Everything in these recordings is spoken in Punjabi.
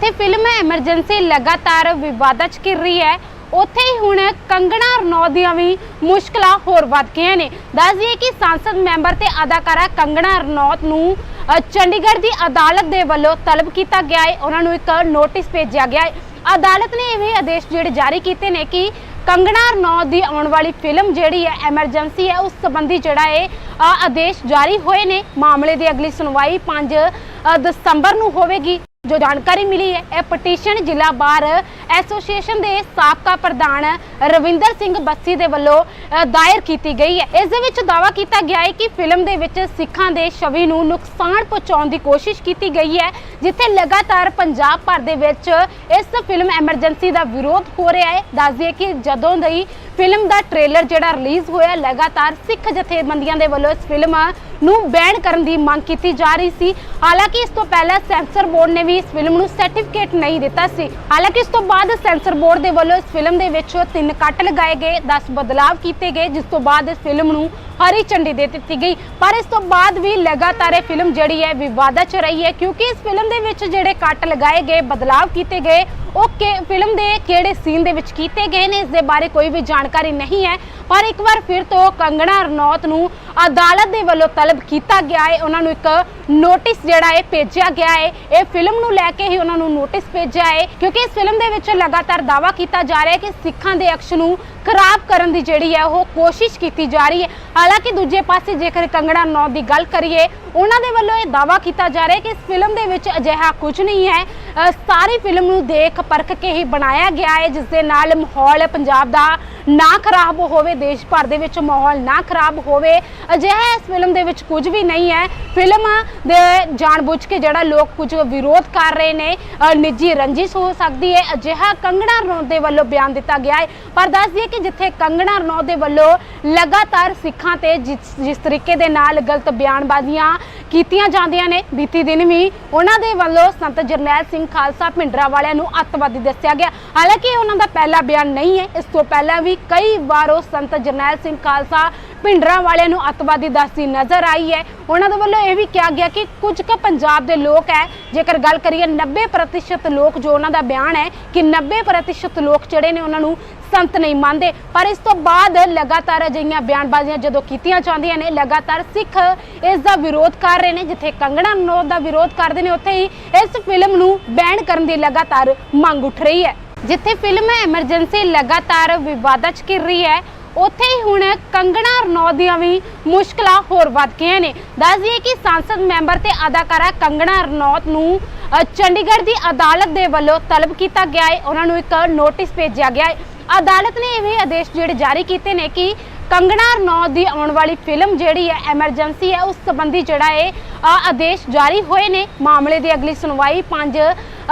ਜਿੱਥੇ ਫਿਲਮ ਐਮਰਜੈਂਸੀ ਲਗਾਤਾਰ ਵਿਵਾਦਾਂ 'ਚ ਘਿਰ ਰਹੀ ਹੈ। ਉੱਥੇ ਹੀ ਹੁਣ ਕੰਗਣਾ ਰਣੌਤ ਦੀਆਂ ਵੀ ਮੁਸ਼ਕਲਾਂ ਹੋਰ ਵੱਧ ਗਈਆਂ ਨੇ। ਦੱਸ ਦਈਏ ਕਿ ਸੰਸਦ ਮੈਂਬਰ ਤੇ ਅਦਾਕਾਰਾ ਕੰਗਣਾ ਰਣੌਤ ਨੂੰ ਚੰਡੀਗੜ੍ਹ ਦੀ ਅਦਾਲਤ ਦੇ ਵੱਲੋਂ ਤਲਬ ਕੀਤਾ ਗਿਆ ਹੈ। ਉਹਨਾਂ ਨੂੰ ਇੱਕ ਨੋਟਿਸ ਭੇਜਿਆ ਗਿਆ ਹੈ। ਅਦਾਲਤ ਨੇ ਇਹ ਵੀ ਆਦੇਸ਼ ਜਿਹੜੇ ਜਾਰੀ ਕੀਤੇ ਨੇ ਕਿ ਕੰਗਣਾ ਰਣੌਤ ਦੀ ਆਉਣ ਵਾਲੀ ਫਿਲਮ ਜਿਹੜੀ ਹੈ, ਐਮਰਜੈਂਸੀ ਹੈ, ਉਸ ਸੰਬੰਧੀ ਜਿਹੜਾ ਹੈ ਆਦੇਸ਼ ਜਾਰੀ ਹੋਏ ਨੇ। ਮਾਮਲੇ ਦੀ ਅਗਲੀ ਸੁਣਵਾਈ 5 ਦਸੰਬਰ ਨੂੰ ਹੋਵੇਗੀ। ਜੋ ਜਾਣਕਾਰੀ ਮਿਲੀ ਹੈ, ਇਹ ਪਟੀਸ਼ਨ ਜ਼ਿਲ੍ਹਾ ਬਾਰ ਐਸੋਸੀਏਸ਼ਨ ਦੇ ਸਾਬਕਾ ਪ੍ਰਧਾਨ ਰਵਿੰਦਰ ਸਿੰਘ ਬੱਸੀ ਦੇ ਵੱਲੋਂ ਦਾਇਰ ਕੀਤੀ ਗਈ ਹੈ। ਇਸ ਦੇ ਵਿੱਚ ਦਾਅਵਾ ਕੀਤਾ ਗਿਆ ਹੈ ਕਿ ਫਿਲਮ ਦੇ ਵਿੱਚ ਸਿੱਖਾਂ ਦੇ ਛਵੀ ਨੂੰ ਨੁਕਸਾਨ ਪਹੁੰਚਾਉਣ ਦੀ ਕੋਸ਼ਿਸ਼ ਕੀਤੀ ਗਈ ਹੈ, ਜਿੱਥੇ ਲਗਾਤਾਰ ਪੰਜਾਬ ਭਰ ਦੇ ਵਿੱਚ ਇਸ ਫਿਲਮ ਐਮਰਜੈਂਸੀ ਦਾ ਵਿਰੋਧ ਹੋ ਰਿਹਾ ਹੈ। ਦੱਸ ਦਈਏ ਕਿ ਜਦੋਂ ਦੀ ਫਿਲਮ ਦਾ ਟ੍ਰੇਲਰ ਜਿਹੜਾ ਰਿਲੀਜ਼ ਹੋਇਆ ਲਗਾਤਾਰ ਸਿੱਖ ਜਥੇਬੰਦੀਆਂ ਦੇ ਵੱਲੋਂ ਇਸ ਫਿਲਮ ਨੂੰ ਬੈਨ ਕਰਨ ਦੀ ਮੰਗ ਕੀਤੀ ਜਾ ਰਹੀ ਸੀ। ਹਾਲਾਂਕਿ ਇਸ ਤੋਂ ਪਹਿਲਾਂ ਸੈਂਸਰ ਬੋਰਡ ਨੇ ਵੀ ਇਸ ਫਿਲਮ ਨੂੰ ਸਰਟੀਫਿਕੇਟ ਨਹੀਂ ਦਿੱਤਾ ਸੀ। ਹਾਲਾਂਕਿ ਇਸ ਤੋਂ ਬਾਅਦ ਸੈਂਸਰ ਬੋਰਡ ਦੇ ਵੱਲੋਂ ਇਸ ਫਿਲਮ ਦੇ ਵਿੱਚ ਤਿੰਨ ਕੱਟ ਲਗਾਏ ਗਏ 10 ਬਦਲਾਵ ਕੀਤੇ ਗਏ, ਜਿਸ ਤੋਂ ਬਾਅਦ ਇਸ ਫਿਲਮ ਨੂੰ ਹਰੀ ਝੰਡੀ ਦੇ ਦਿੱਤੀ ਗਈ। ਪਰ ਇਸ ਤੋਂ ਬਾਅਦ ਵੀ ਲਗਾਤਾਰ ਇਹ ਫਿਲਮ ਜਿਹੜੀ ਹੈ ਵਿਵਾਦਾਂ 'ਚ ਰਹੀ ਹੈ, ਕਿਉਂਕਿ ਇਸ ਫਿਲਮ ਦੇ ਵਿੱਚ ਜਿਹੜੇ ਕੱਟ ਲਗਾਏ ਗਏ, ਬਦਲਾਵ ਕੀਤੇ ਗਏ, ਉਹ ਕਿ ਫਿਲਮ ਦੇ ਕਿਹੜੇ ਸੀਨ ਦੇ ਵਿੱਚ ਕੀਤੇ ਗਏ ਨੇ, ਇਸ ਦੇ ਬਾਰੇ ਕੋਈ ਵੀ ਜਾਣਕਾਰੀ ਨਹੀਂ ਹੈ। ਪਰ ਇੱਕ ਵਾਰ ਫਿਰ ਤੋਂ ਕੰਗਣਾ ਰਣੌਤ ਨੂੰ ਅਦਾਲਤ ਦੇ ਵੱਲੋਂ ਤਲਬ ਕੀਤਾ ਗਿਆ ਹੈ। ਉਹਨਾਂ ਨੂੰ ਇੱਕ ਨੋਟਿਸ ਜਿਹੜਾ ਹੈ ਭੇਜਿਆ ਗਿਆ ਹੈ, ਇਹ ਫਿਲਮ ਨੂੰ ਲੈ ਕੇ ਹੀ ਉਹਨਾਂ ਨੂੰ ਨੋਟਿਸ ਭੇਜਿਆ ਹੈ, ਕਿਉਂਕਿ ਇਸ ਫਿਲਮ ਦੇ ਵਿੱਚ ਲਗਾਤਾਰ ਦਾਅਵਾ ਕੀਤਾ ਜਾ ਰਿਹਾ ਹੈ ਕਿ ਸਿੱਖਾਂ ਦੇ ਅਕਸ਼ ਨੂੰ ਖਰਾਬ ਕਰਨ ਦੀ ਜਿਹੜੀ ਹੈ ਉਹ ਕੋਸ਼ਿਸ਼ ਕੀਤੀ ਜਾ ਰਹੀ ਹੈ। ਹਾਲਾਂਕਿ ਦੂਜੇ ਪਾਸੇ ਜੇਕਰ ਕੰਗੜਾ ਨੌ ਦੀ ਗੱਲ ਕਰੀਏ, ਉਹਨਾਂ ਦੇ ਵੱਲੋਂ ਇਹ ਦਾਅਵਾ ਕੀਤਾ ਜਾ ਰਿਹਾ ਹੈ ਕਿ ਇਸ ਫਿਲਮ ਦੇ ਵਿੱਚ ਅਜਿਹਾ ਕੁਝ ਨਹੀਂ ਹੈ। ਸਾਰੀ ਫਿਲਮ ਨੂੰ ਦੇਖ ਪਰਖ ਕੇ ਹੀ ਬਣਾਇਆ ਗਿਆ ਹੈ, ਜਿਸ ਦੇ ਨਾਲ ਮਾਹੌਲ ਪੰਜਾਬ ਦਾ ਨਾ ਖਰਾਬ ਹੋਵੇ, ਦੇਸ਼ ਭਰ ਦੇ ਵਿੱਚ ਮਾਹੌਲ ਨਾ ਖਰਾਬ ਹੋਵੇ, ਅਜਿਹਾ ਇਸ ਫਿਲਮ ਦੇ ਵਿੱਚ ਕੁਝ ਵੀ ਨਹੀਂ ਹੈ। ਫਿਲਮ ਦੇ ਜਾਣਬੁੱਝ ਕੇ ਜਿਹੜਾ ਲੋਕ ਕੁਝ ਵਿਰੋਧ ਕਰ ਰਹੇ ਨੇ ਨਿੱਜੀ ਰੰਜਿਸ਼ ਹੋ ਸਕਦੀ ਹੈ, ਅਜਿਹਾ ਕੰਗਣਾ ਰਣੌਤ ਦੇ ਵੱਲੋਂ ਬਿਆਨ ਦਿੱਤਾ ਗਿਆ ਹੈ। ਪਰ ਦੱਸ ਦਈਏ ਕਿ ਜਿੱਥੇ ਕੰਗਣਾ ਰਣੌਤ ਦੇ ਵੱਲੋਂ ਲਗਾਤਾਰ ਸਿੱਖਾਂ ਤੇ ਜਿਸ ਜਿਸ ਤਰੀਕੇ ਦੇ ਨਾਲ ਗਲਤ ਬਿਆਨਬਾਜ਼ੀਆਂ ਕੀਤੀਆਂ ਜਾਂਦੀਆਂ ਨੇ, ਬੀਤੀ ਦਿਨ ਵੀ ਉਹਨਾਂ ਦੇ ਵੱਲੋਂ ਸੰਤ ਜਰਨੈਲ ਸਿੰਘ ਖਾਲਸਾ ਭਿੰਡਰਾ ਵਾਲਿਆਂ ਨੂੰ ਅੱਤਵਾਦੀ ਦੱਸਿਆ ਗਿਆ। ਹਾਲਾਂਕਿ ਉਹਨਾਂ ਦਾ ਪਹਿਲਾ ਬਿਆਨ ਨਹੀਂ ਹੈ। ਇਸ ਤੋਂ ਪਹਿਲਾਂ ਵੀ ਕਈ ਵਾਰ ਉਹ ਸੰਤ ਜਰਨੈਲ ਸਿੰਘ ਖਾਲਸਾ ਭਿੰਡਰਾਂ ਵਾਲਿਆਂ ਨੂੰ ਅੱਤਵਾਦੀ ਦੱਸਦੀ ਨਜ਼ਰ ਆਈ ਹੈ। ਉਹਨਾਂ ਦੇ ਵੱਲੋਂ ਇਹ ਵੀ ਕਿਹਾ ਗਿਆ ਕਿ ਕੁਝ ਕੁ ਪੰਜਾਬ ਦੇ ਲੋਕ ਹੈ, ਜੇਕਰ ਗੱਲ ਕਰੀਏ 90% ਲੋਕ ਜੋ ਉਹਨਾਂ ਦਾ ਬਿਆਨ ਹੈ ਕਿ 90% ਲੋਕ ਜਿਹੜੇ ਨੇ ਉਹਨਾਂ ਨੂੰ ਸੰਤ ਨਹੀਂ ਮੰਨਦੇ। ਪਰ ਇਸ ਤੋਂ ਬਾਅਦ ਲਗਾਤਾਰ ਅਜਿਹੀਆਂ ਬਿਆਨਬਾਜ਼ੀਆਂ ਜਦੋਂ ਕੀਤੀਆਂ ਜਾਂਦੀਆਂ ਨੇ, ਲਗਾਤਾਰ ਸਿੱਖ ਇਸ ਦਾ ਵਿਰੋਧ ਕਰ ਰਹੇ ਨੇ, ਜਿੱਥੇ ਕੰਗਣਾ ਰਣੌਤ ਦਾ ਵਿਰੋਧ ਕਰਦੇ ਨੇ, ਉੱਥੇ ਹੀ ਇਸ ਫਿਲਮ ਨੂੰ ਬੈਨ ਕਰਨ ਦੀ ਲਗਾਤਾਰ ਮੰਗ ਉੱਠ ਰਹੀ ਹੈ। ਜਿੱਥੇ ਫਿਲਮ ਐਮਰਜੈਂਸੀ ਲਗਾਤਾਰ ਵਿਵਾਦਾਂ 'ਚ ਘਿਰ ਰਹੀ ਹੈ ਉੱਥੇ ਹੀ ਹੁਣ ਕੰਗਣਾ ਰਣੌਤ ਦੀਆਂ ਵੀ ਮੁਸ਼ਕਲਾਂ ਹੋਰ ਵੱਧ ਗਈਆਂ ਨੇ। ਦੱਸ ਦਈਏ ਕਿ ਸੰਸਦ ਮੈਂਬਰ ਤੇ ਅਦਾਕਾਰਾ ਕੰਗਣਾ ਰਣੌਤ ਨੂੰ ਚੰਡੀਗੜ੍ਹ ਦੀ ਅਦਾਲਤ ਦੇ ਵੱਲੋਂ ਤਲਬ ਕੀਤਾ ਗਿਆ ਹੈ। ਉਹਨਾਂ ਨੂੰ ਇੱਕ ਨੋਟਿਸ ਭੇਜਿਆ ਗਿਆ ਹੈ। ਅਦਾਲਤ ਨੇ ਇਹ ਵੀ ਆਦੇਸ਼ ਜਿਹੜੇ ਜਾਰੀ ਕੀਤੇ ਨੇ ਕਿ ਕੰਗਣਾ ਰਣੌਤ ਦੀ ਆਉਣ ਵਾਲੀ ਫਿਲਮ ਜਿਹੜੀ ਹੈ, ਐਮਰਜੈਂਸੀ ਹੈ, ਉਸ ਸੰਬੰਧੀ ਜਿਹੜਾ ਹੈ ਆਦੇਸ਼ ਜਾਰੀ ਹੋਏ ਨੇ। ਮਾਮਲੇ ਦੀ ਅਗਲੀ ਸੁਣਵਾਈ 5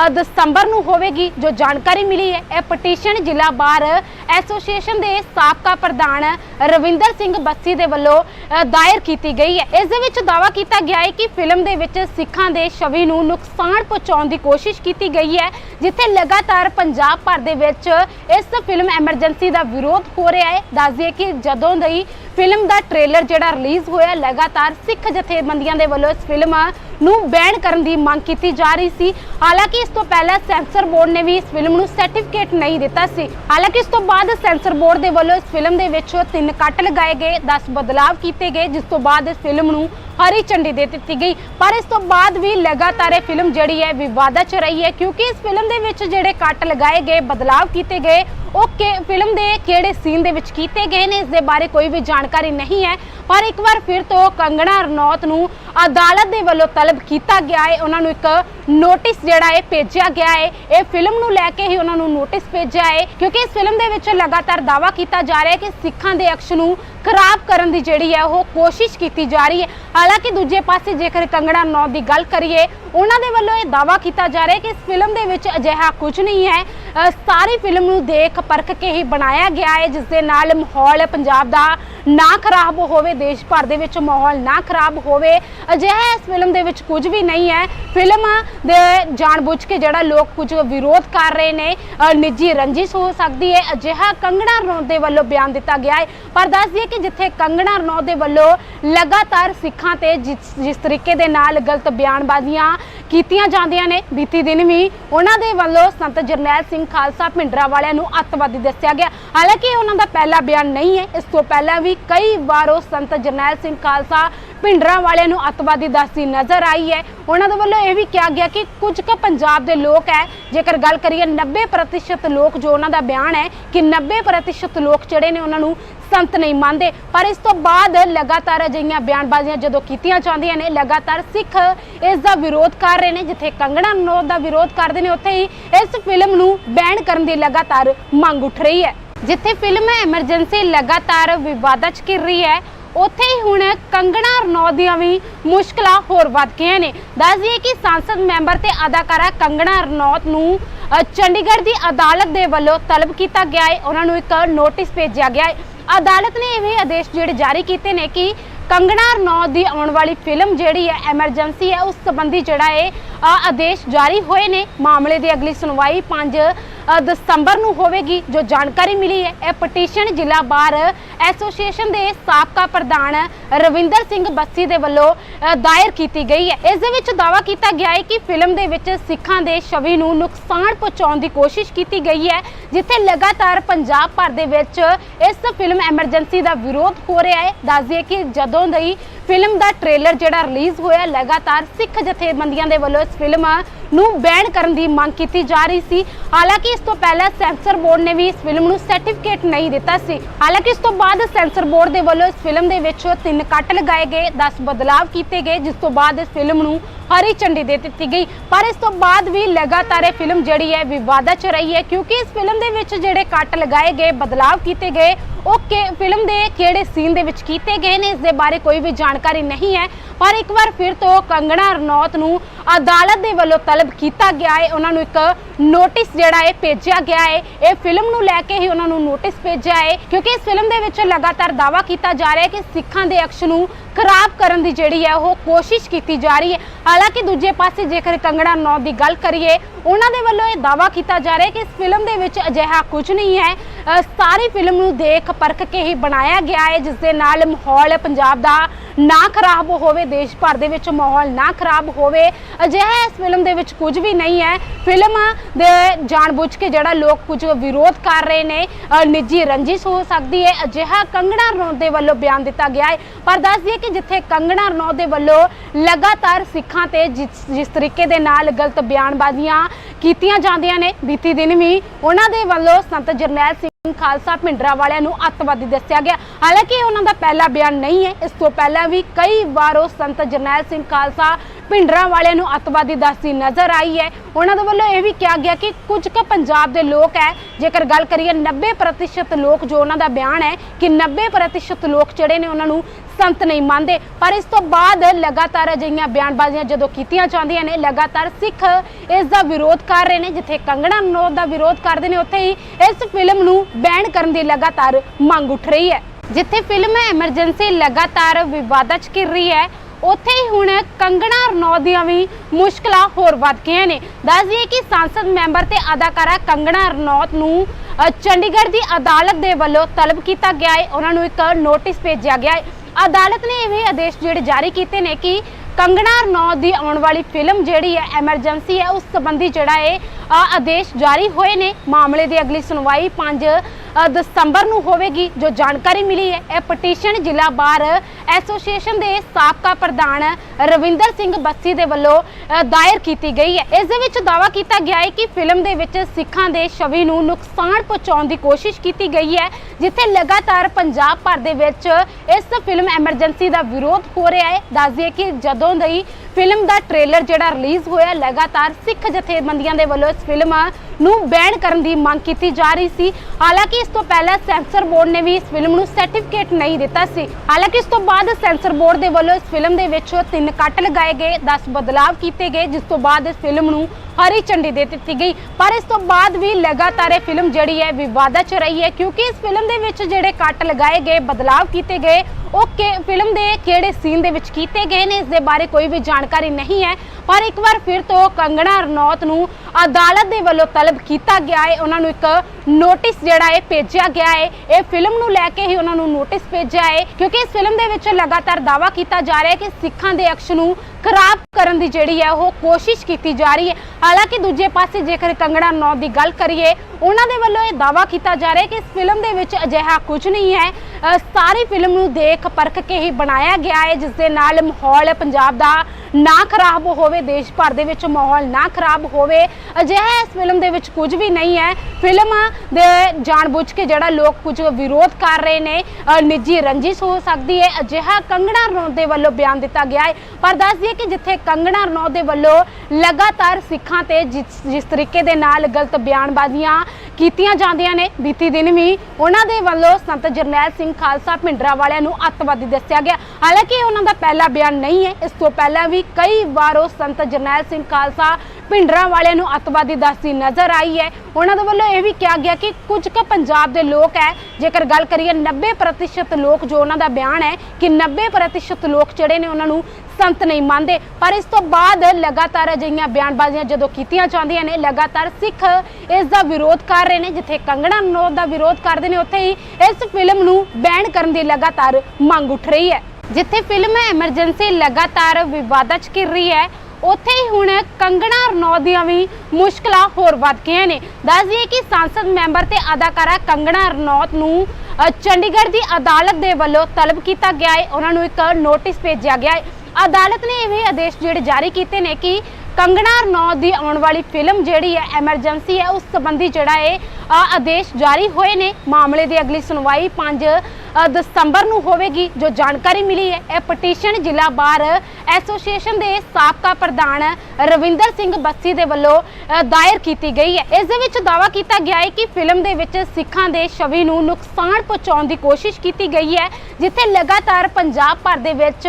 ਦਸੰਬਰ ਨੂੰ ਹੋਵੇਗੀ ਜੋ ਜਾਣਕਾਰੀ ਮਿਲੀ ਹੈ। ਇਹ ਪਟੀਸ਼ਨ ਜ਼ਿਲ੍ਹਾ ਬਾਰ ਐਸੋਸੀਏਸ਼ਨ ਦੇ ਸਾਬਕਾ ਪ੍ਰਧਾਨ ਰਵਿੰਦਰ ਸਿੰਘ ਬੱਸੀ ਦੇ ਵੱਲੋਂ ਦਾਇਰ ਕੀਤੀ ਗਈ ਹੈ। ਇਸ ਦੇ ਵਿੱਚ ਦਾਅਵਾ ਕੀਤਾ ਗਿਆ ਹੈ ਕਿ ਫਿਲਮ ਦੇ ਵਿੱਚ ਸਿੱਖਾਂ ਦੇ ਛਵੀ ਨੂੰ ਨੁਕਸਾਨ ਪਹੁੰਚਾਉਣ ਦੀ ਕੋਸ਼ਿਸ਼ ਕੀਤੀ ਗਈ ਹੈ, ਜਿੱਥੇ ਲਗਾਤਾਰ ਪੰਜਾਬ ਭਰ ਦੇ ਵਿੱਚ ਇਸ ਫਿਲਮ ਐਮਰਜੈਂਸੀ ਦਾ ਵਿਰੋਧ ਹੋ ਰਿਹਾ ਹੈ। ਦੱਸ ਦਈਏ ਕਿ ਜਦੋਂ ਦੀ ਫਿਲਮ ਦਾ ਟ੍ਰੇਲਰ ਜਿਹੜਾ ਰਿਲੀਜ਼ ਹੋਇਆ, ਲਗਾਤਾਰ ਸਿੱਖ ਜਥੇਬੰਦੀਆਂ ਦੇ ਵੱਲੋਂ ਇਸ ਫਿਲਮ ਨੂੰ ਬੈਨ ਕਰਨ ਦੀ ਮੰਗ ਕੀਤੀ ਜਾ ਰਹੀ ਸੀ। ਹਾਲਾਂਕਿ ਇਸ ਤੋਂ ਪਹਿਲਾਂ ਸੈਂਸਰ ਬੋਰਡ ਨੇ ਵੀ ਇਸ ਫਿਲਮ ਨੂੰ ਸਰਟੀਫਿਕੇਟ ਨਹੀਂ ਦਿੱਤਾ ਸੀ। ਹਾਲਾਂਕਿ ਇਸ ਤੋਂ ਬਾਅਦ ਸੈਂਸਰ ਬੋਰਡ ਦੇ ਵੱਲੋਂ ਇਸ ਫਿਲਮ ਦੇ ਵਿੱਚ ਤਿੰਨ ਕੱਟ ਲਗਾਏ ਗਏ 10 ਬਦਲਾਵ ਕੀਤੇ ਗਏ, ਜਿਸ ਤੋਂ ਬਾਅਦ ਇਸ ਫਿਲਮ ਨੂੰ ਹਰੀ ਝੰਡੀ ਦੇ ਦਿੱਤੀ ਗਈ। ਪਰ ਇਸ ਤੋਂ ਬਾਅਦ ਵੀ ਲਗਾਤਾਰ ਇਹ ਫਿਲਮ ਜਿਹੜੀ ਹੈ ਵਿਵਾਦਾਂ 'ਚ ਰਹੀ ਹੈ, ਕਿਉਂਕਿ ਇਸ ਫਿਲਮ ਦੇ ਵਿੱਚ ਜਿਹੜੇ ਕੱਟ ਲਗਾਏ ਗਏ, ਬਦਲਾਵ ਕੀਤੇ ਗਏ, ਉਹ ਕਿ ਫਿਲਮ ਦੇ ਕਿਹੜੇ ਸੀਨ ਦੇ ਵਿੱਚ ਕੀਤੇ ਗਏ ਨੇ, ਇਸ ਦੇ ਬਾਰੇ ਕੋਈ ਵੀ ਜਾਣਕਾਰੀ ਨਹੀਂ ਹੈ। ਪਰ ਇੱਕ ਵਾਰ ਫਿਰ ਤੋਂ ਕੰਗਣਾ ਰਣੌਤ ਨੂੰ ਅਦਾਲਤ ਦੇ ਵੱਲੋਂ ਤਲਬ ਕੀਤਾ ਗਿਆ ਹੈ। ਉਹਨਾਂ ਨੂੰ ਇੱਕ ਨੋਟਿਸ ਜਿਹੜਾ ਹੈ ਭੇਜਿਆ ਗਿਆ ਹੈ। ਇਹ ਫਿਲਮ ਨੂੰ ਲੈ ਕੇ ਹੀ ਉਹਨਾਂ ਨੂੰ ਨੋਟਿਸ ਭੇਜਿਆ ਹੈ, ਕਿਉਂਕਿ ਇਸ ਫਿਲਮ ਦੇ ਵਿੱਚ ਲਗਾਤਾਰ ਦਾਅਵਾ ਕੀਤਾ ਜਾ ਰਿਹਾ ਹੈ ਕਿ ਸਿੱਖਾਂ ਦੇ ਅਕਸ਼ ਨੂੰ ਖਰਾਬ ਕਰਨ ਦੀ ਜਿਹੜੀ ਹੈ ਉਹ ਕੋਸ਼ਿਸ਼ ਕੀਤੀ ਜਾ ਰਹੀ ਹੈ। ਹਾਲਾਂਕਿ ਦੂਜੇ ਪਾਸੇ ਜੇਕਰ ਕੰਗਣਾ ਨੌ ਦੀ ਗੱਲ ਕਰੀਏ, ਉਹਨਾਂ ਦੇ ਵੱਲੋਂ ਇਹ ਦਾਅਵਾ ਕੀਤਾ ਜਾ ਰਿਹਾ ਕਿ ਇਸ ਫਿਲਮ ਦੇ ਵਿੱਚ ਅਜਿਹਾ ਕੁਝ ਨਹੀਂ ਹੈ। ਸਾਰੀ ਫਿਲਮ ਨੂੰ ਦੇਖ ਪਰਖ ਕੇ ਹੀ ਬਣਾਇਆ ਗਿਆ ਹੈ, ਜਿਸ ਦੇ ਨਾਲ ਮਾਹੌਲ ਪੰਜਾਬ ਦਾ ਨਾ ਖਰਾਬ ਹੋਵੇ, ਦੇਸ਼ ਭਰ ਦੇ ਵਿੱਚ ਮਾਹੌਲ ਨਾ ਖਰਾਬ ਹੋਵੇ। ਅਜਿਹਾ ਇਸ ਫਿਲਮ ਦੇ ਵਿੱਚ ਕੁਝ ਵੀ ਨਹੀਂ ਹੈ। ਫਿਲਮ ਦੇ ਜਾਣਬੁੱਝ ਕੇ ਜਿਹੜਾ ਲੋਕ ਕੁਝ ਵਿਰੋਧ ਕਰ ਰਹੇ ਨੇ ਨਿੱਜੀ ਰੰਜਿਸ਼ ਹੋ ਸਕਦੀ ਹੈ। ਅਜਿਹਾ ਕੰਗਣਾ ਰਣੌਤ ਦੇ ਵੱਲੋਂ ਬਿਆਨ ਦਿੱਤਾ ਗਿਆ ਹੈ। ਪਰ ਦੱਸ ਦਈਏ ਕਿ ਜਿੱਥੇ ਕੰਗਣਾ ਰਣੌਤ ਦੇ ਵੱਲੋਂ ਲਗਾਤਾਰ ਸਿੱਖਾਂ ਤੇ ਜਿਸ ਜਿਸ ਤਰੀਕੇ ਦੇ ਨਾਲ ਗਲਤ ਬਿਆਨਬਾਜ਼ੀਆਂ ਕੀਤੀਆਂ ਜਾਂਦੀਆਂ ਨੇ, ਬੀਤੀ ਦਿਨ ਵੀ ਉਹਨਾਂ ਦੇ ਵੱਲੋਂ ਸੰਤ ਜਰਨੈਲ ਸਿੰਘ ਖਾਲਸਾ ਭਿੰਡਰਾ ਵਾਲਿਆਂ ਨੂੰ ਅੱਤਵਾਦੀ ਦੱਸਿਆ ਗਿਆ। ਹਾਲਾਂਕਿ ਇਹ ਉਹਨਾਂ ਦਾ ਪਹਿਲਾ ਬਿਆਨ ਨਹੀਂ ਹੈ। ਇਸ ਤੋਂ ਪਹਿਲਾਂ ਵੀ ਕਈ ਵਾਰ ਉਹ ਸੰਤ ਜਰਨੈਲ ਸਿੰਘ ਖਾਲਸਾ ਭਿੰਡਰਾਂ ਵਾਲਿਆਂ ਨੂੰ ਅੱਤਵਾਦੀ ਦੱਸਦੀ ਨਜ਼ਰ ਆਈ ਹੈ। ਉਹਨਾਂ ਦੇ ਵੱਲੋਂ ਇਹ ਵੀ ਕਿਹਾ ਗਿਆ ਕਿ ਕੁਝ ਕੁ ਪੰਜਾਬ ਦੇ ਲੋਕ ਹੈ, ਜੇਕਰ ਗੱਲ ਕਰੀਏ 90% ਲੋਕ ਜੋ ਉਹਨਾਂ ਦਾ ਬਿਆਨ ਹੈ ਕਿ 90% ਲੋਕ ਜਿਹੜੇ ਨੇ ਉਹਨਾਂ ਨੂੰ ਸੰਤ ਨਹੀਂ ਮੰਨਦੇ। ਪਰ ਇਸ ਤੋਂ ਬਾਅਦ ਲਗਾਤਾਰ ਅਜਿਹੀਆਂ ਬਿਆਨਬਾਜ਼ੀਆਂ ਜਦੋਂ ਕੀਤੀਆਂ ਜਾਂਦੀਆਂ ਨੇ, ਲਗਾਤਾਰ ਸਿੱਖ ਇਸ ਦਾ ਵਿਰੋਧ ਕਰ ਰਹੇ ਨੇ, ਜਿੱਥੇ ਕੰਗਣਾ ਰਣੌਤ ਦਾ ਵਿਰੋਧ ਕਰਦੇ ਨੇ, ਉੱਥੇ ਹੀ ਇਸ ਫਿਲਮ ਨੂੰ ਬੈਨ ਕਰਨ ਦੀ ਲਗਾਤਾਰ ਮੰਗ ਉੱਠ ਰਹੀ ਹੈ। ਜਿੱਥੇ ਫਿਲਮ ਐਮਰਜੈਂਸੀ ਲਗਾਤਾਰ ਵਿਵਾਦਾਂ 'ਚ ਘਿਰ ਰਹੀ ਹੈ ਉੱਥੇ ਹੀ ਹੁਣ ਕੰਗਣਾ ਰਣੌਤ ਦੀਆਂ ਵੀ ਮੁਸ਼ਕਲਾਂ ਹੋਰ ਵੱਧ ਗਈਆਂ ਨੇ। ਦੱਸ ਦਈਏ ਕਿ ਸੰਸਦ ਮੈਂਬਰ ਤੇ ਅਦਾਕਾਰਾ ਕੰਗਣਾ ਰਣੌਤ ਨੂੰ ਚੰਡੀਗੜ੍ਹ ਦੀ ਅਦਾਲਤ ਦੇ ਵੱਲੋਂ ਤਲਬ ਕੀਤਾ ਗਿਆ ਹੈ। ਉਹਨਾਂ ਨੂੰ ਇੱਕ ਨੋਟਿਸ ਭੇਜਿਆ ਗਿਆ ਹੈ। ਅਦਾਲਤ ਨੇ ਇਹ ਵੀ ਆਦੇਸ਼ ਜਿਹੜੇ ਜਾਰੀ ਕੀਤੇ ਨੇ ਕਿ ਕੰਗਣਾ ਰਣੌਤ ਦੀ ਆਉਣ ਵਾਲੀ ਫਿਲਮ ਜਿਹੜੀ ਹੈ, ਐਮਰਜੈਂਸੀ ਹੈ, ਉਸ ਸੰਬੰਧੀ ਜਿਹੜਾ ਹੈ ਆਦੇਸ਼ ਜਾਰੀ ਹੋਏ ਨੇ। ਮਾਮਲੇ ਦੀ ਅਗਲੀ ਸੁਣਵਾਈ 5 ਦਸੰਬਰ ਨੂੰ ਹੋਵੇਗੀ ਜੋ ਜਾਣਕਾਰੀ ਮਿਲੀ ਹੈ, ਇਹ ਪਟੀਸ਼ਨ ਜ਼ਿਲ੍ਹਾ ਬਾਰ ਐਸੋਸੀਏਸ਼ਨ ਦੇ ਸਾਬਕਾ ਪ੍ਰਧਾਨ ਰਵਿੰਦਰ ਸਿੰਘ ਬੱਸੀ ਦੇ ਵੱਲੋਂ ਦਾਇਰ ਕੀਤੀ ਗਈ ਹੈ। ਇਸ ਦੇ ਵਿੱਚ ਦਾਅਵਾ ਕੀਤਾ ਗਿਆ ਹੈ ਕਿ ਫਿਲਮ ਦੇ ਵਿੱਚ ਸਿੱਖਾਂ ਦੇ ਛਵੀ ਨੂੰ ਨੁਕਸਾਨ ਪਹੁੰਚਾਉਣ ਦੀ ਕੋਸ਼ਿਸ਼ ਕੀਤੀ ਗਈ ਹੈ, ਜਿੱਥੇ ਲਗਾਤਾਰ ਪੰਜਾਬ ਭਰ ਦੇ ਵਿੱਚ ਇਸ ਫਿਲਮ ਐਮਰਜੈਂਸੀ ਦਾ ਵਿਰੋਧ ਹੋ ਰਿਹਾ ਹੈ। ਦੱਸ ਦਈਏ ਕਿ ਜਦੋਂ ਦੀ ਫਿਲਮ ਦਾ ਟ੍ਰੇਲਰ ਜਿਹੜਾ ਰਿਲੀਜ਼ ਹੋਇਆ ਲਗਾਤਾਰ ਸਿੱਖ ਜਥੇਬੰਦੀਆਂ ਦੇ ਵੱਲੋਂ ਇਸ ਫਿਲਮ ਨੂੰ ਬੈਨ ਕਰਨ ਦੀ ਮੰਗ ਕੀਤੀ ਜਾ ਰਹੀ ਸੀ। ਹਾਲਾਂਕਿ ਇਸ ਤੋਂ ਪਹਿਲਾਂ ਸੈਂਸਰ ਬੋਰਡ ਨੇ ਵੀ ਇਸ ਫਿਲਮ ਨੂੰ ਸਰਟੀਫਿਕੇਟ ਨਹੀਂ ਦਿੱਤਾ ਸੀ। ਹਾਲਾਂਕਿ ਇਸ ਤੋਂ ਬਾਅਦ ਸੈਂਸਰ ਬੋਰਡ ਦੇ ਵੱਲੋਂ ਇਸ ਫਿਲਮ ਦੇ ਵਿੱਚ ਤਿੰਨ ਕੱਟ ਲਗਾਏ ਗਏ 10 ਬਦਲਾਵ ਕੀਤੇ ਗਏ, ਜਿਸ ਤੋਂ ਬਾਅਦ ਇਸ ਫਿਲਮ ਨੂੰ ਹਰੀ ਝੰਡੀ ਦੇ ਦਿੱਤੀ ਗਈ। ਪਰ ਇਸ ਤੋਂ ਬਾਅਦ ਵੀ ਲਗਾਤਾਰ ਇਹ ਫਿਲਮ ਜਿਹੜੀ ਹੈ ਵਿਵਾਦਾਂ 'ਚ ਰਹੀ ਹੈ, ਕਿਉਂਕਿ ਇਸ ਫਿਲਮ ਦੇ ਵਿੱਚ ਜਿਹੜੇ ਕੱਟ ਲਗਾਏ ਗਏ, ਬਦਲਾਵ ਕੀਤੇ ਗਏ, ਉਹ ਕਿ ਫਿਲਮ ਦੇ ਕਿਹੜੇ ਸੀਨ ਦੇ ਵਿੱਚ ਕੀਤੇ ਗਏ ਨੇ, ਇਸ ਦੇ ਬਾਰੇ ਕੋਈ ਵੀ ਜਾਣਕਾਰੀ ਨਹੀਂ ਹੈ। ਪਰ ਇੱਕ ਵਾਰ ਫਿਰ ਤੋਂ ਕੰਗਣਾ ਰਣੌਤ ਨੂੰ ਅਦਾਲਤ ਦੇ ਵੱਲੋਂ ਤਲਬ ਕੀਤਾ ਗਿਆ ਹੈ। ਉਹਨਾਂ ਨੂੰ ਇੱਕ ਨੋਟਿਸ ਜਿਹੜਾ ਹੈ ਭੇਜਿਆ ਗਿਆ ਹੈ। ਇਹ ਫਿਲਮ ਨੂੰ ਲੈ ਕੇ ਹੀ ਉਹਨਾਂ ਨੂੰ ਨੋਟਿਸ ਭੇਜਿਆ ਹੈ, ਕਿਉਂਕਿ ਇਸ ਫਿਲਮ ਦੇ ਵਿੱਚ ਲਗਾਤਾਰ ਦਾਵਾ ਕੀਤਾ ਜਾ ਰਿਹਾ ਹੈ ਕਿ ਸਿੱਖਾਂ ਦੇ ਅਕਸ਼ ਨੂੰ ਖਰਾਬ ਕਰਨ ਦੀ ਜਿਹੜੀ ਹੈ ਉਹ ਕੋਸ਼ਿਸ਼ ਕੀਤੀ ਜਾ ਰਹੀ ਹੈ। ਹਾਲਾਂਕਿ ਦੂਜੇ ਪਾਸੇ ਜੇਕਰ ਕੰਗਣਾ ਨੌ ਦੀ ਗੱਲ ਕਰੀਏ, ਉਹਨਾਂ ਦੇ ਵੱਲੋਂ ਇਹ ਦਾਵਾ ਕੀਤਾ ਜਾ ਰਿਹਾ ਕਿ ਇਸ ਫਿਲਮ ਦੇ ਵਿੱਚ ਅਜਿਹਾ ਕੁਝ ਨਹੀਂ ਹੈ। ਸਾਰੀ ਫਿਲਮ ਨੂੰ ਦੇਖ ਪਰਖ ਕੇ ਹੀ ਬਣਾਇਆ ਗਿਆ ਹੈ, ਜਿਸ ਦੇ ਨਾਲ ਮਾਹੌਲ ਪੰਜਾਬ ਦਾ ਨਾ ਖਰਾਬ ਹੋਵੇ, ਦੇਸ਼ ਭਰ ਦੇ ਵਿੱਚ ਮਾਹੌਲ ਨਾ ਖਰਾਬ ਹੋਵੇ। ਅਜਿਹਾ ਇਸ ਫਿਲਮ ਦੇ ਵਿੱਚ ਕੁਝ ਵੀ ਨਹੀਂ ਹੈ। ਫਿਲਮ ਦੇ ਜਾਣਬੁੱਝ ਕੇ ਜਿਹੜਾ ਲੋਕ ਕੁਝ ਵਿਰੋਧ ਕਰ ਰਹੇ ਨੇ ਨਿੱਜੀ ਰੰਜਿਸ਼ ਹੋ ਸਕਦੀ ਹੈ। ਅਜਿਹਾ ਕੰਗਣਾ ਰਣੌਤ ਦੇ ਵੱਲੋਂ ਬਿਆਨ ਦਿੱਤਾ ਗਿਆ ਹੈ। ਪਰ ਦੱਸ ਦਈਏ ਕਿ ਜਿੱਥੇ ਕੰਗਣਾ ਰਣੌਤ ਦੇ ਵੱਲੋਂ ਲਗਾਤਾਰ ਸਿੱਖਾਂ ਤੇ ਜਿਸ ਜਿਸ ਤਰੀਕੇ ਦੇ ਨਾਲ ਗਲਤ ਬਿਆਨਬਾਜ਼ੀਆਂ ਕੀਤੀਆਂ ਜਾਂਦੀਆਂ ਨੇ, ਬੀਤੀ ਦਿਨ ਵੀ ਉਹਨਾਂ ਦੇ ਵੱਲੋਂ ਸੰਤ ਜਰਨੈਲ ਸਿੰਘ ਖਾਲਸਾ ਭਿੰਡਰਾ ਵਾਲਿਆਂ ਨੂੰ ਅੱਤਵਾਦੀ ਦੱਸਿਆ ਗਿਆ। ਹਾਲਾਂਕਿ ਉਹਨਾਂ ਦਾ ਪਹਿਲਾ ਬਿਆਨ ਨਹੀਂ ਹੈ। ਇਸ ਤੋਂ ਪਹਿਲਾਂ ਵੀ ਕਈ ਵਾਰ ਉਹ ਸੰਤ ਜਰਨੈਲ ਸਿੰਘ ਖਾਲਸਾ ਭਿੰਡਰਾਂ ਵਾਲਿਆਂ ਨੂੰ ਅੱਤਵਾਦੀ ਦੱਸਦੀ ਨਜ਼ਰ ਆਈ ਹੈ। ਉਹਨਾਂ ਦੇ ਵੱਲੋਂ ਇਹ ਵੀ ਕਿਹਾ ਗਿਆ ਕਿ ਕੁਝ ਕੁ ਪੰਜਾਬ ਦੇ ਲੋਕ ਹੈ, ਜੇਕਰ ਗੱਲ ਕਰੀਏ 90% ਲੋਕ ਜੋ ਉਹਨਾਂ ਦਾ ਬਿਆਨ ਹੈ ਕਿ 90% ਲੋਕ ਜਿਹੜੇ ਨੇ ਉਹਨਾਂ ਨੂੰ ਸੰਤ ਨਹੀਂ ਮੰਨਦੇ। ਪਰ ਇਸ ਤੋਂ ਬਾਅਦ ਲਗਾਤਾਰ ਅਜਿਹੀਆਂ ਬਿਆਨਬਾਜ਼ੀਆਂ ਜਦੋਂ ਕੀਤੀਆਂ ਜਾਂਦੀਆਂ ਨੇ, ਲਗਾਤਾਰ ਸਿੱਖ ਇਸ ਦਾ ਵਿਰੋਧ ਕਰ ਰਹੇ ਨੇ, ਜਿੱਥੇ ਕੰਗਣਾ ਰਣੌਤ ਦਾ ਵਿਰੋਧ ਕਰਦੇ ਨੇ, ਉੱਥੇ ਹੀ ਇਸ ਫਿਲਮ ਨੂੰ ਬੈਨ ਕਰਨ ਦੀ ਲਗਾਤਾਰ ਮੰਗ ਉੱਠ ਰਹੀ ਹੈ। ਜਿੱਥੇ ਫਿਲਮ ਐਮਰਜੈਂਸੀ ਲਗਾਤਾਰ ਵਿਵਾਦਾਂ 'ਚ ਘਿਰ ਰਹੀ ਹੈ ਉੱਥੇ ਹੀ ਹੁਣ ਕੰਗਣਾ ਰਣੌਤ ਦੀਆਂ ਵੀ ਮੁਸ਼ਕਲਾਂ ਹੋਰ ਵੱਧ ਗਈਆਂ ਨੇ। ਦੱਸ ਦਈਏ ਕਿ ਸੰਸਦ ਮੈਂਬਰ ਤੇ ਅਦਾਕਾਰਾ ਕੰਗਣਾ ਰਣੌਤ ਨੂੰ ਚੰਡੀਗੜ੍ਹ ਦੀ ਅਦਾਲਤ ਦੇ ਵੱਲੋਂ ਤਲਬ ਕੀਤਾ ਗਿਆ ਹੈ। ਉਹਨਾਂ ਨੂੰ ਇੱਕ ਨੋਟਿਸ ਭੇਜਿਆ ਗਿਆ ਹੈ। ਅਦਾਲਤ ਨੇ ਇਹ ਵੀ ਆਦੇਸ਼ ਜਿਹੜੇ ਜਾਰੀ ਕੀਤੇ ਨੇ ਕਿ ਕੰਗਣਾ ਰਣੌਤ ਦੀ ਆਉਣ ਵਾਲੀ ਫਿਲਮ ਜਿਹੜੀ ਹੈ, ਐਮਰਜੈਂਸੀ ਹੈ, ਉਸ ਸੰਬੰਧੀ ਜਿਹੜਾ ਹੈ ਆਦੇਸ਼ ਜਾਰੀ ਹੋਏ ਨੇ। ਮਾਮਲੇ ਦੀ ਅਗਲੀ ਸੁਣਵਾਈ 5 ਦਸੰਬਰ ਨੂੰ ਹੋਵੇਗੀ। ਜੋ ਜਾਣਕਾਰੀ ਮਿਲੀ ਹੈ, ਇਹ ਪਟੀਸ਼ਨ ਜ਼ਿਲ੍ਹਾ ਬਾਰ ਐਸੋਸੀਏਸ਼ਨ ਦੇ ਸਾਬਕਾ ਪ੍ਰਧਾਨ ਰਵਿੰਦਰ ਸਿੰਘ ਬੱਸੀ ਦੇ ਵੱਲੋਂ ਦਾਇਰ ਕੀਤੀ ਗਈ ਹੈ। ਇਸ ਦੇ ਵਿੱਚ ਦਾਵਾ ਕੀਤਾ ਗਿਆ ਹੈ ਕਿ ਫਿਲਮ ਦੇ ਵਿੱਚ ਸਿੱਖਾਂ ਦੇ ਛਵੀ ਨੂੰ ਨੁਕਸਾਨ ਪਹੁੰਚਾਉਣ ਦੀ ਕੋਸ਼ਿਸ਼ ਕੀਤੀ ਗਈ ਹੈ, ਜਿੱਥੇ ਲਗਾਤਾਰ ਪੰਜਾਬ ਭਰ ਦੇ ਵਿੱਚ ਇਸ ਫਿਲਮ ਐਮਰਜੈਂਸੀ ਦਾ ਵਿਰੋਧ ਹੋ ਰਿਹਾ ਹੈ। ਦੱਸ ਦਈਏ ਕਿ ਜਦੋਂ ਦੀ ਫਿਲਮ ਦਾ ਟ੍ਰੇਲਰ ਜਿਹੜਾ ਰਿਲੀਜ਼ ਹੋਇਆ, ਲਗਾਤਾਰ ਸਿੱਖ ਜਥੇਬੰਦੀਆਂ ਦੇ ਵੱਲੋਂ ਇਸ ਫਿਲਮ ਨੂੰ ਬੈਨ ਕਰਨ ਦੀ ਮੰਗ ਕੀਤੀ ਜਾ ਰਹੀ ਸੀ। ਹਾਲਾਂਕਿ ਇਸ ਤੋਂ ਪਹਿਲਾਂ ਸੈਂਸਰ ਬੋਰਡ ਨੇ ਵੀ ਇਸ ਫਿਲਮ ਨੂੰ ਸਰਟੀਫਿਕੇਟ ਨਹੀਂ ਦਿੱਤਾ ਸੀ। ਹਾਲਾਂਕਿ ਇਸ ਤੋਂ ਬਾਅਦ ਸੈਂਸਰ ਬੋਰਡ ਦੇ ਵੱਲੋਂ ਇਸ ਫਿਲਮ ਦੇ ਵਿੱਚ ਤਿੰਨ ਕੱਟ ਲਗਾਏ ਗਏ 10 ਬਦਲਾਵ ਕੀਤੇ ਗਏ, ਜਿਸ ਤੋਂ ਬਾਅਦ ਇਸ ਫਿਲਮ ਨੂੰ ਹਰੀ ਝੰਡੀ ਦੇ ਦਿੱਤੀ ਗਈ। ਪਰ ਇਸ ਤੋਂ ਬਾਅਦ ਵੀ ਲਗਾਤਾਰ ਇਹ ਫਿਲਮ ਜਿਹੜੀ ਹੈ ਵਿਵਾਦਾਂ 'ਚ ਰਹੀ ਹੈ, ਕਿਉਂਕਿ ਇਸ ਫਿਲਮ ਦੇ ਵਿੱਚ ਜਿਹੜੇ ਕੱਟ ਲਗਾਏ ਗਏ, ਬਦਲਾਵ ਕੀਤੇ ਗਏ, ਉਹ ਫਿਲਮ ਦੇ ਕਿਹੜੇ ਸੀਨ ਦੇ ਵਿੱਚ ਕੀਤੇ ਗਏ ਨੇ, ਇਸ ਦੇ ਬਾਰੇ ਕੋਈ ਵੀ ਜਾਣਕਾਰੀ ਨਹੀਂ ਹੈ। ਪਰ ਇੱਕ ਵਾਰ ਫਿਰ ਤੋਂ ਕੰਗਣਾ ਰਣੌਤ ਨੂੰ ਅਦਾਲਤ ਦੇ ਵੱਲੋਂ ਤਲਬ ਕੀਤਾ ਗਿਆ ਹੈ। ਉਹਨਾਂ ਨੂੰ ਇੱਕ ਨੋਟਿਸ ਜਿਹੜਾ ਹੈ ਭੇਜਿਆ ਗਿਆ ਹੈ। ਇਹ ਫਿਲਮ ਨੂੰ ਲੈ ਕੇ ਹੀ ਉਹਨਾਂ ਨੂੰ ਨੋਟਿਸ ਭੇਜਿਆ ਹੈ। ਕਿਉਂਕਿ ਇਸ ਫਿਲਮ ਦੇ ਵਿੱਚ ਲਗਾਤਾਰ ਦਾਵਾ ਕੀਤਾ ਜਾ ਰਿਹਾ ਹੈ ਕਿ ਸਿੱਖਾਂ ਦੇ ਅਕਸ਼ ਨੂੰ ਖਰਾਬ ਕਰਨ ਦੀ ਜਿਹੜੀ ਹੈ ਉਹ ਕੋਸ਼ਿਸ਼ ਕੀਤੀ ਜਾ ਰਹੀ ਹੈ। ਹਾਲਾਂਕਿ ਦੂਜੇ ਪਾਸੇ ਜੇਕਰ ਕੰਗਣਾ ਰਣੌਤ ਦੀ ਗੱਲ ਕਰੀਏ, ਉਹਨਾਂ ਦੇ ਵੱਲੋਂ ਇਹ ਦਾਵਾ ਕੀਤਾ ਜਾ ਰਿਹਾ ਕਿ ਇਸ ਫਿਲਮ ਦੇ ਵਿੱਚ ਅਜਿਹਾ ਕੁਝ ਨਹੀਂ ਹੈ। ਸਾਰੀ ਫਿਲਮ ਨੂੰ ਦੇਖ ਪਰਖ ਕੇ ਹੀ ਬਣਾਇਆ ਗਿਆ ਹੈ, ਜਿਸ ਦੇ ਨਾਲ ਮਾਹੌਲ ਪੰਜਾਬ ਦਾ ਨਾ ਖਰਾਬ ਹੋਵੇ, ਦੇਸ਼ ਭਰ ਦੇ ਵਿੱਚ ਮਾਹੌਲ ਨਾ ਖਰਾਬ ਹੋਵੇ। ਅਜਿਹਾ ਇਸ ਫਿਲਮ ਦੇ ਵਿੱਚ ਕੁਝ ਵੀ ਨਹੀਂ ਹੈ। ਫਿਲਮ ਦੇ ਜਾਣਬੁੱਝ ਕੇ ਜਿਹੜਾ ਲੋਕ ਕੁਝ ਵਿਰੋਧ ਕਰ ਰਹੇ ਨੇ ਨਿੱਜੀ ਰੰਜਿਸ਼ ਹੋ ਸਕਦੀ ਹੈ। ਅਜਿਹਾ ਕੰਗਣਾ ਰਣੌਤ ਦੇ ਵੱਲੋਂ ਬਿਆਨ ਦਿੱਤਾ ਗਿਆ ਹੈ। ਪਰ ਦੱਸ ਦਈਏ ਕਿ ਜਿੱਥੇ ਕੰਗਣਾ ਰਣੌਤ ਦੇ ਵੱਲੋਂ ਲਗਾਤਾਰ ਸਿੱਖਾਂ ਤੇ ਜਿਸ ਜਿਸ ਤਰੀਕੇ ਦੇ ਨਾਲ ਗਲਤ ਬਿਆਨਬਾਜ਼ੀਆਂ ਕੀਤੀਆਂ ਜਾਂਦੀਆਂ ਨੇ। ਬੀਤੀ ਦਿਨ ਵੀ ਉਹਨਾਂ ਦੇ ਵੱਲੋਂ ਸੰਤ ਜਰਨੈਲ ਸਿੰਘ ਖਾਲਸਾ ਭਿੰਡਰਾ ਵਾਲਿਆਂ ਨੂੰ ਅੱਤਵਾਦੀ ਦੱਸਿਆ ਗਿਆ। ਹਾਲਾਂਕਿ ਉਹਨਾਂ ਦਾ ਪਹਿਲਾ ਬਿਆਨ ਨਹੀਂ ਹੈ। ਇਸ ਤੋਂ ਪਹਿਲਾਂ ਵੀ ਕਈ ਵਾਰ ਉਹ ਸੰਤ ਜਰਨੈਲ ਸਿੰਘ ਖਾਲਸਾ ਭਿੰਡਰਾ ਵਾਲਿਆਂ ਨੂੰ ਅੱਤਵਾਦੀ ਦੱਸਦੀ ਨਜ਼ਰ ਆਈ ਹੈ। ਉਹਨਾਂ ਦੇ ਵੱਲੋਂ ਇਹ ਵੀ ਕਿਹਾ ਗਿਆ ਕਿ ਕੁਝ ਕੁ ਪੰਜਾਬ ਦੇ ਲੋਕ ਹੈ। ਜੇਕਰ ਗੱਲ ਕਰੀਏ 90% ਲੋਕ ਜੋ ਉਹਨਾਂ ਦਾ ਬਿਆਨ ਹੈ ਕਿ 90% ਲੋਕ ਜਿਹੜੇ ਨੇ ਉਹਨਾਂ ਨੂੰ ਸੰਤ ਨਹੀਂ ਮੰਨਦੇ। ਪਰ ਇਸ ਤੋਂ ਬਾਅਦ ਲਗਾਤਾਰ ਅਜਿਹੀਆਂ ਬਿਆਨਬਾਜ਼ੀਆਂ ਜਦੋਂ ਕੀਤੀਆਂ ਜਾਂਦੀਆਂ ਨੇ, ਲਗਾਤਾਰ ਸਿੱਖ ਇਸ ਦਾ ਵਿਰੋਧ ਕਰ ਰਹੇ ਨੇ, ਜਿੱਥੇ ਕੰਗਣਾ ਰਣੌਤ ਦਾ ਵਿਰੋਧ ਕਰਦੇ ਨੇ, ਉੱਥੇ ਹੀ ਇਸ ਫਿਲਮ ਨੂੰ ਬੈਨ ਕਰਨ ਦੀ ਲਗਾਤਾਰ ਮੰਗ ਉੱਠ ਰਹੀ ਹੈ। ਜਿੱਥੇ ਫਿਲਮ ਐਮਰਜੈਂਸੀ ਲਗਾਤਾਰ ਵਿਵਾਦਾਂ 'ਚ ਘਿਰ ਰਹੀ ਹੈ, ਉੱਥੇ ਹੀ ਹੁਣ ਕੰਗਣਾ ਰਣੌਤ ਦੀਆਂ ਵੀ ਮੁਸ਼ਕਲਾਂ ਹੋਰ ਵੱਧ ਗਈਆਂ ਨੇ। ਦੱਸ ਦਈਏ ਕਿ ਸੰਸਦ ਮੈਂਬਰ ਤੇ ਅਦਾਕਾਰਾ ਕੰਗਣਾ ਰਣੌਤ ਨੂੰ ਚੰਡੀਗੜ੍ਹ ਦੀ ਅਦਾਲਤ ਦੇ ਵੱਲੋਂ ਤਲਬ ਕੀਤਾ ਗਿਆ ਹੈ। ਉਹਨਾਂ ਨੂੰ ਇੱਕ ਨੋਟਿਸ ਭੇਜਿਆ ਗਿਆ ਹੈ। ਅਦਾਲਤ ਨੇ ਇਹ ਵੀ ਆਦੇਸ਼ ਜਿਹੜੇ ਜਾਰੀ ਕੀਤੇ ਨੇ ਕਿ ਕੰਗਣਾ ਰਣੌਤ ਦੀ ਆਉਣ ਵਾਲੀ ਫਿਲਮ ਜਿਹੜੀ ਹੈ ਐਮਰਜੈਂਸੀ ਹੈ, ਉਸ ਸੰਬੰਧੀ ਜਿਹੜਾ ਹੈ ਆਦੇਸ਼ ਜਾਰੀ ਹੋਏ ਨੇ। ਮਾਮਲੇ ਦੀ ਅਗਲੀ ਸੁਣਵਾਈ 5 ਦਸੰਬਰ ਨੂੰ ਹੋਵੇਗੀ। ਜੋ ਜਾਣਕਾਰੀ ਮਿਲੀ ਹੈ, ਇਹ ਪਟੀਸ਼ਨ ਜ਼ਿਲ੍ਹਾ ਬਾਰ ਐਸੋਸੀਏਸ਼ਨ ਦੇ ਸਾਬਕਾ ਪ੍ਰਧਾਨ ਰਵਿੰਦਰ ਸਿੰਘ ਬੱਸੀ ਦੇ ਵੱਲੋਂ ਦਾਇਰ ਕੀਤੀ ਗਈ ਹੈ। ਇਸ ਦੇ ਵਿੱਚ ਦਾਅਵਾ ਕੀਤਾ ਗਿਆ ਹੈ ਕਿ ਫਿਲਮ ਦੇ ਵਿੱਚ ਸਿੱਖਾਂ ਦੇ ਛਵੀ ਨੂੰ ਨੁਕਸਾਨ ਪਹੁੰਚਾਉਣ ਦੀ ਕੋਸ਼ਿਸ਼ ਕੀਤੀ ਗਈ ਹੈ, ਜਿੱਥੇ ਲਗਾਤਾਰ ਪੰਜਾਬ ਭਰ ਦੇ ਵਿੱਚ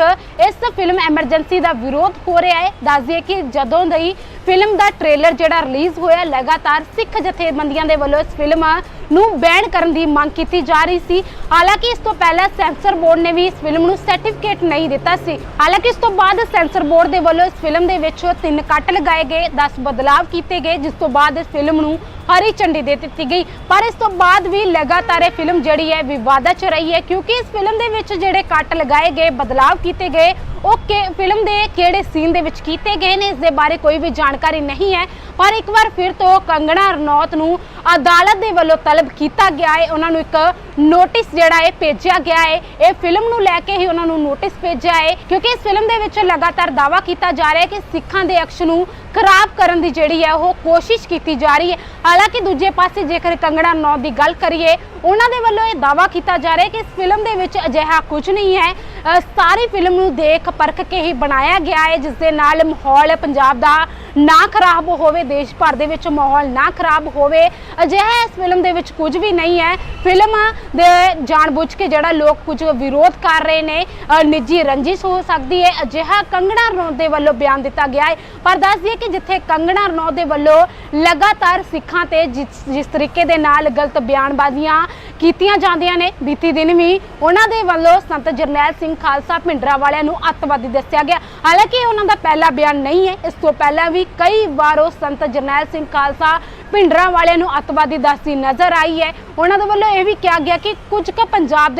ਇਸ ਫਿਲਮ ਐਮਰਜੈਂਸੀ ਦਾ ਵਿਰੋਧ ਹੋ ਰਿਹਾ ਹੈ। ਦੱਸ ਦਈਏ ਕਿ ਜਦੋਂ ਦੀ ਫਿਲਮ ਦਾ ਟ੍ਰੇਲਰ ਜਿਹੜਾ ਰਿਲੀਜ਼ ਹੋਇਆ, ਲਗਾਤਾਰ ਸਿੱਖ ਜਥੇਬੰਦੀਆਂ ਦੇ ਵੱਲੋਂ ਇਸ ਫਿਲਮ ਨੂੰ ਬੈਨ ਕਰਨ ਦੀ ਮੰਗ ਕੀਤੀ ਜਾ ਰਹੀ ਸੀ। ਹਾਲਾਂਕਿ ਇਸ ਤੋਂ ਪਹਿਲਾਂ ਸੈਂਸਰ ਬੋਰਡ ਨੇ ਵੀ ਇਸ ਫਿਲਮ ਨੂੰ ਸਰਟੀਫਿਕੇਟ ਨਹੀਂ ਦਿੱਤਾ ਸੀ। ਹਾਲਾਂਕਿ ਇਸ ਤੋਂ ਬਾਅਦ ਸੈਂਸਰ ਬੋਰਡ ਦੇ ਵੱਲੋਂ ਇਸ ਫਿਲਮ ਦੇ ਵਿੱਚ ਤਿੰਨ ਕੱਟ ਲਗਾਏ ਗਏ 10 ਬਦਲਾਵ ਕੀਤੇ ਗਏ, ਜਿਸ ਤੋਂ ਬਾਅਦ ਇਸ ਫਿਲਮ ਨੂੰ ਹਰੀ ਝੰਡੀ ਦੇ ਦਿੱਤੀ ਗਈ। ਪਰ ਇਸ ਤੋਂ ਬਾਅਦ ਵੀ ਲਗਾਤਾਰ ਇਹ ਫਿਲਮ ਜਿਹੜੀ ਹੈ ਵਿਵਾਦਾਂ 'ਚ ਰਹੀ ਹੈ, ਕਿਉਂਕਿ ਇਸ ਫਿਲਮ ਦੇ ਵਿੱਚ ਜਿਹੜੇ ਕੱਟ ਲਗਾਏ ਗਏ, ਬਦਲਾਵ ਕੀਤੇ ਗਏ, ਉਹ ਫਿਲਮ ਦੇ ਕਿਹੜੇ ਸੀਨ ਦੇ ਵਿੱਚ ਕੀਤੇ ਗਏ ਨੇ, ਇਸ ਦੇ ਬਾਰੇ ਕੋਈ ਵੀ ਜਾਣਕਾਰੀ ਨਹੀਂ ਹੈ। ਪਰ ਇੱਕ ਵਾਰ ਫਿਰ ਤੋਂ ਕੰਗਣਾ ਰਣੌਤ ਨੂੰ ਅਦਾਲਤ ਦੇ ਵੱਲੋਂ ਤਲਬ ਕੀਤਾ ਗਿਆ ਹੈ। ਉਹਨਾਂ ਨੂੰ ਇੱਕ ਨੋਟਿਸ ਜਿਹੜਾ ਹੈ ਭੇਜਿਆ ਗਿਆ ਹੈ। ਇਹ ਫਿਲਮ ਨੂੰ ਲੈ ਕੇ ਹੀ ਉਹਨਾਂ ਨੂੰ ਨੋਟਿਸ ਭੇਜਿਆ ਹੈ, ਕਿਉਂਕਿ ਇਸ ਫਿਲਮ ਦੇ ਵਿੱਚ ਲਗਾਤਾਰ ਦਾਵਾ ਕੀਤਾ ਜਾ ਰਿਹਾ ਹੈ ਕਿ ਸਿੱਖਾਂ ਦੇ ਅਕਸ਼ ਨੂੰ ਖਰਾਬ ਕਰਨ ਦੀ ਜਿਹੜੀ ਹੈ ਉਹ ਕੋਸ਼ਿਸ਼ ਕੀਤੀ ਜਾ ਰਹੀ ਹੈ। ਹਾਲਾਂਕਿ ਦੂਜੇ ਪਾਸੇ ਜੇਕਰ ਕੰਗੜਾ ਨੌ ਦੀ ਗੱਲ ਕਰੀਏ, ਉਹਨਾਂ ਦੇ ਵੱਲੋਂ ਇਹ ਦਾਵਾ ਕੀਤਾ ਜਾ ਰਿਹਾ ਕਿ ਇਸ ਫਿਲਮ ਦੇ ਵਿੱਚ ਅਜਿਹਾ ਕੁਝ ਨਹੀਂ ਹੈ। ਸਾਰੀ ਫਿਲਮ ਨੂੰ ਦੇਖ ਪਰਖ ਕੇ ਹੀ ਬਣਾਇਆ ਗਿਆ ਹੈ, ਜਿਸ ਦੇ ਨਾਲ ਮਾਹੌਲ ਪੰਜਾਬ ਦਾ ਨਾ ਖਰਾਬ ਹੋਵੇ, ਦੇਸ਼ ਭਰ ਦੇ ਵਿੱਚ ਮਾਹੌਲ ਨਾ ਖਰਾਬ ਹੋਵੇ, ਅਜਿਹਾ ਇਸ ਫਿਲਮ ਦੇ ਵਿੱਚ ਕੁਝ ਵੀ ਨਹੀਂ ਹੈ। ਫਿਲਮ ਦੇ ਜਾਣਬੁੱਝ ਕੇ ਜਿਹੜਾ ਲੋਕ ਕੁਝ ਵਿਰੋਧ ਕਰ ਰਹੇ ਨੇ ਨਿੱਜੀ ਰੰਜਿਸ਼ ਹੋ ਸਕਦੀ ਹੈ, ਅਜਿਹਾ ਕੰਗਣਾ ਰਣੌਤ ਦੇ ਵੱਲੋਂ ਬਿਆਨ ਦਿੱਤਾ ਗਿਆ ਹੈ। ਪਰ ਦੱਸ ਦਈਏ ਕਿ ਜਿੱਥੇ ਕੰਗਣਾ ਰਣੌਤ ਦੇ ਵੱਲੋਂ ਲਗਾਤਾਰ ਸਿੱਖਾਂ ਤੇ ਜਿਸ ਜਿਸ ਤਰੀਕੇ ਦੇ ਨਾਲ ਗਲਤ ਬਿਆਨਬਾਜ਼ੀਆਂ ਕੀਤੀਆਂ ਜਾਂਦੀਆਂ ਨੇ, ਬੀਤੀ ਦਿਨ ਵੀ ਉਹਨਾਂ ਦੇ ਵੱਲੋਂ ਸੰਤ ਜਰਨੈਲ ਸਿੰਘ ਖਾਲਸਾ ਭਿੰਡਰਾ ਵਾਲਿਆਂ ਨੂੰ ਅੱਤਵਾਦੀ ਦੱਸਿਆ ਗਿਆ। ਹਾਲਾਂਕਿ ਇਹ ਉਹਨਾਂ ਦਾ ਪਹਿਲਾ ਬਿਆਨ ਨਹੀਂ ਹੈ। ਇਸ ਤੋਂ ਪਹਿਲਾਂ ਵੀ ਕਈ ਵਾਰ ਉਹ ਸੰਤ ਜਰਨੈਲ ਸਿੰਘ ਖਾਲਸਾ ਭਿੰਡਰਾ ਵਾਲਿਆਂ ਨੂੰ ਅੱਤਵਾਦੀ ਦੱਸਦੀ ਨਜ਼ਰ ਆਈ ਹੈ। ਉਹਨਾਂ ਦੇ ਵੱਲੋਂ ਇਹ ਵੀ ਕਿਹਾ ਗਿਆ ਕਿ ਕੁਝ ਕੁ ਪੰਜਾਬ ਦੇ